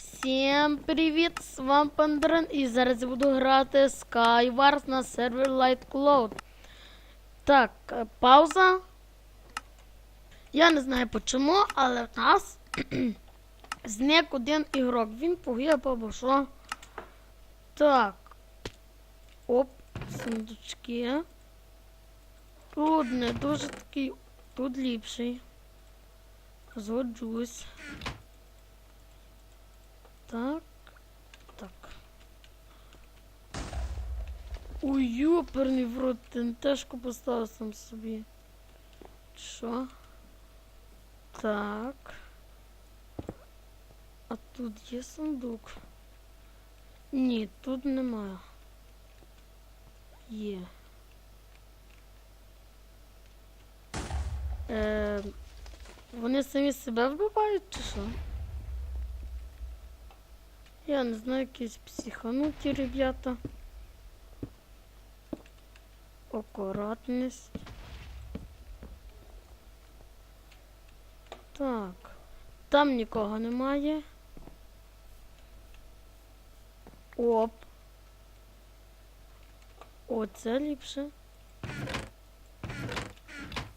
Всім привіт! З вами Пандрен і зараз я буду грати Skywars на сервер Light Cloud. Так, е, пауза. Я не знаю почому, але в нас зник один ігрок. Він погиб або що. Так. Оп, сундучки. Тут не дуже такий. Тут ліпший. Згоджусь. Так. Так. Ой, ёперний в рот, тентешку поставив сам собі. Що? Так. А тут є сундук. Ні, тут немає. Є. Е, вони самі себе вбивають чи що? Я не знаю, якісь психануті ребята. Акуратність. Так. Там нікого немає. Оп. О, це ліпше.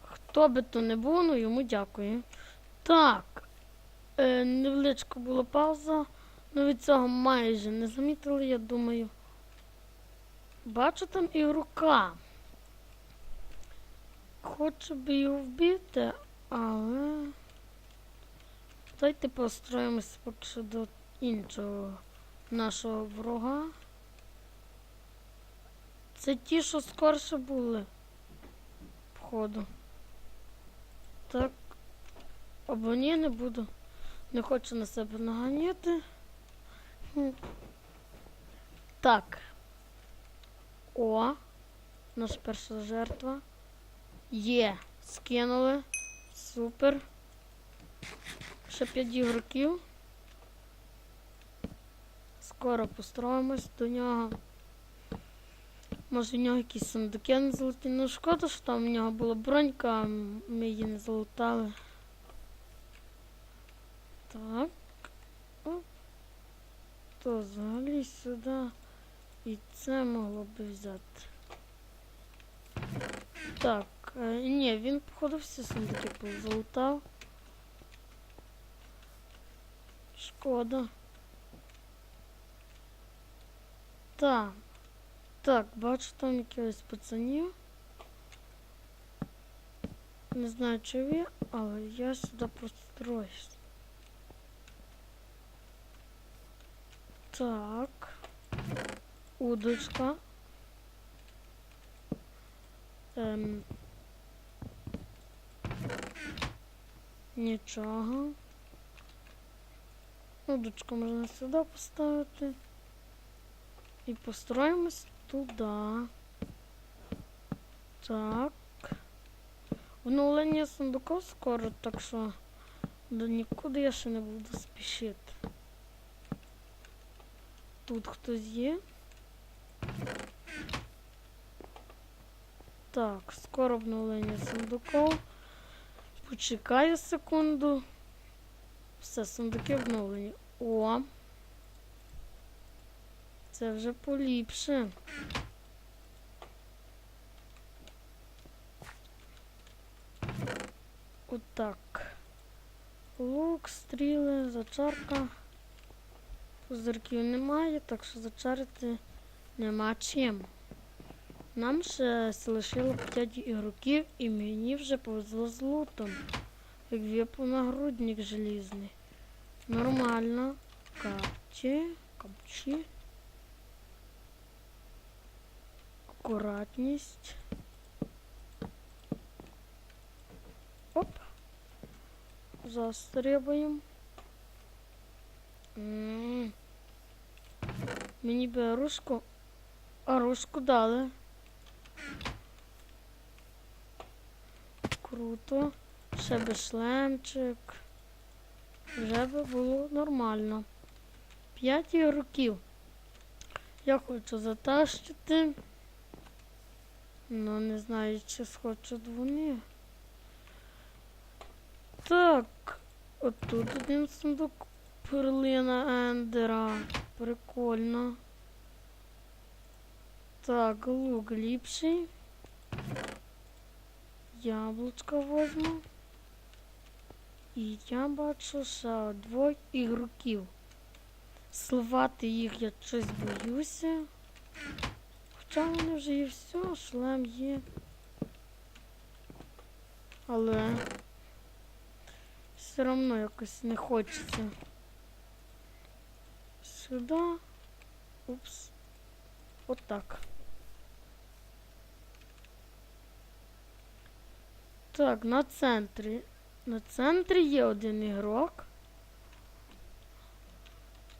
Хто би то не був, ну йому дякую. Так. Е, невеличка була пауза. Ну від цього майже не замітили, я думаю. Бачу там ігрока. Хочу би його вбити, але. Давайте построїмося поки до іншого нашого ворога. Це ті, що скорше були. Походу. Так. Або ні, не буду. Не хочу на себе наганяти. Так. О, наша перша жертва. Є. Скинули. Супер. Ще 5 ігроків. Скоро построїмось до нього. Може в нього якісь сундуки не золоті. Ну шкода, що там в нього була бронька, а ми її не залутали. Так. То взагалі сюди. І це могло би взяти. Так, е, ні, він, походу, всі сундуки позалутав. Шкода. Так. Так, бачу там якихось пацанів. Не знаю, чи ви, але я сюди простроюсь. Так. Удочка. Ем. Нічого. Удочку можна сюди поставити. І построїмось туди. Так. Оновлення сундуків скоро, так що до нікуди я ще не буду спішити. Тут хтось є. Так, скоро обновлення сундуків. Почекаю секунду. Все, сундуки обновлені. О! Це вже поліпше. Отак. Лук, стріли, зачарка. Пузирків немає, так що зачарити нема чим. Нам ще залишило 5 ігроків і мені вже повезло з лутом. Як випав нагрудник желізний. Нормально. Капчі, капчі. Акуратність. Оп. Застрибуємо. М. Мені би оружку. Оружку дали. Круто. Ще би шлемчик. Вже би було нормально. П'ять ігроків. Я хочу затащити. Ну, не знаю, чи схочуть вони. Так. Отут один сундук. Перлина Ендера. Прикольно. Так, лук ліпший. Яблучко возьму. І я бачу ще двох ігроків. Сливати їх я щось боюся. Хоча вони вже є все, шлем є. Але все одно якось не хочеться. Сюди. Упс. Отак. Так, на центрі. На центрі є один ігрок.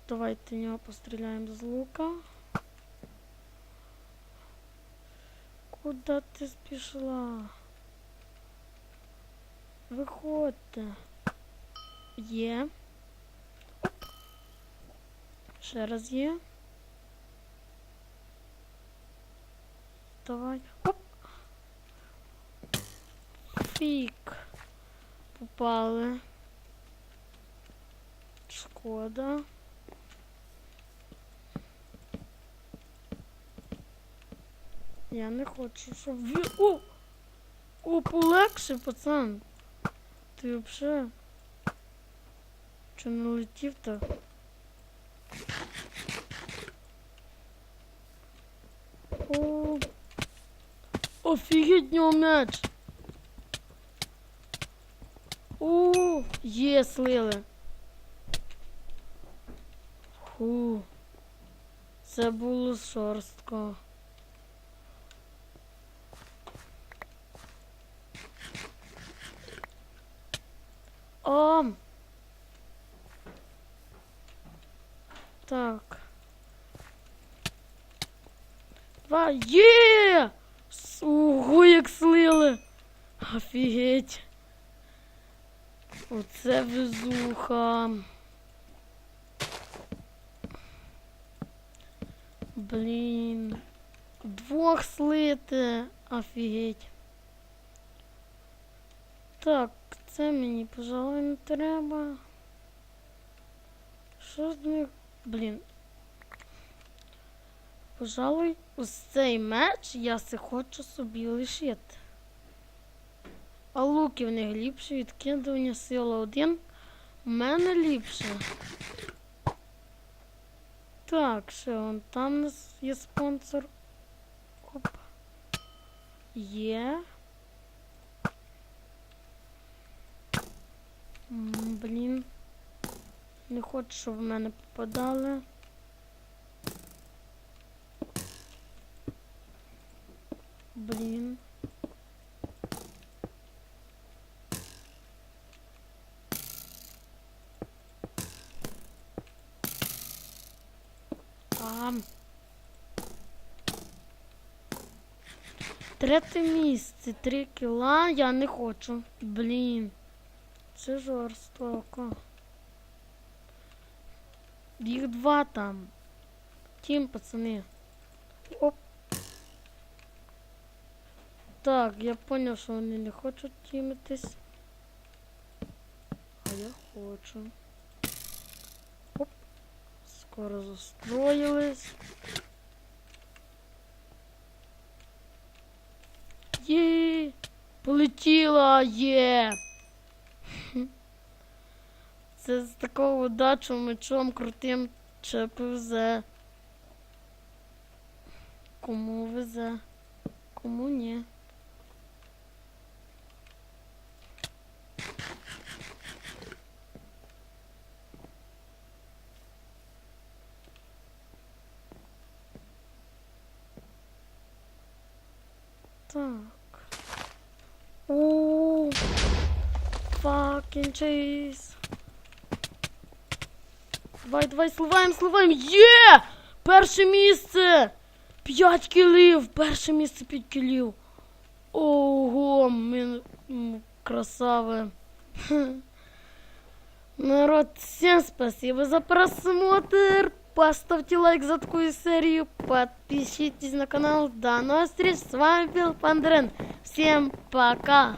Давайте в нього постріляємо з лука. Куда ти спішла? Виходьте. Є. Ще раз є. Давай. Оп. Фік. Попали. Шкода. Я не хочу, щоб ви. О! О, полегше, пацан. Ти вообще. Чо не летів так? О! Офігеть нього м'яч! О, є слили. Фу. Це було шорстко. О! Так. Два. Є! Ого, як слили! Офігеть! Оце везуха. Блін. Двох слити. Офігеть. Так, це мені, пожалуй, не треба. Що з них? Блін. Пожалуй, ось цей меч я се хочу собі лишити. А луки в них ліпші, відкидування сила 1. У мене ліпше. Так, ще он там нас є спонсор. Оп. Є. Блін. Не хочу, щоб в мене попадали. Блін. Там. Третє місце, три кіла, я не хочу. Блін. Це жорстоко. Їх два там. Тім, пацани. Оп. Так, я поняв, що вони не хочуть тімитись. А я хочу. Оп. Скоро застроїлись. Є! Полетіла! Є! Це з такого удачу мечом крутим чи повезе. Кому везе, кому ні. Так. О, fucking чейз. Давай, давай, сливаємо, сливаємо. Є! Перше місце! П'ять кілів! Перше місце п'ять кілів. Ого, ми м, красавы. Народ, всем спасибо за просмотр. Поставьте лайк за такую серию. Подпишитесь на канал. До новых встреч. С вами был Пандрен. Всем пока.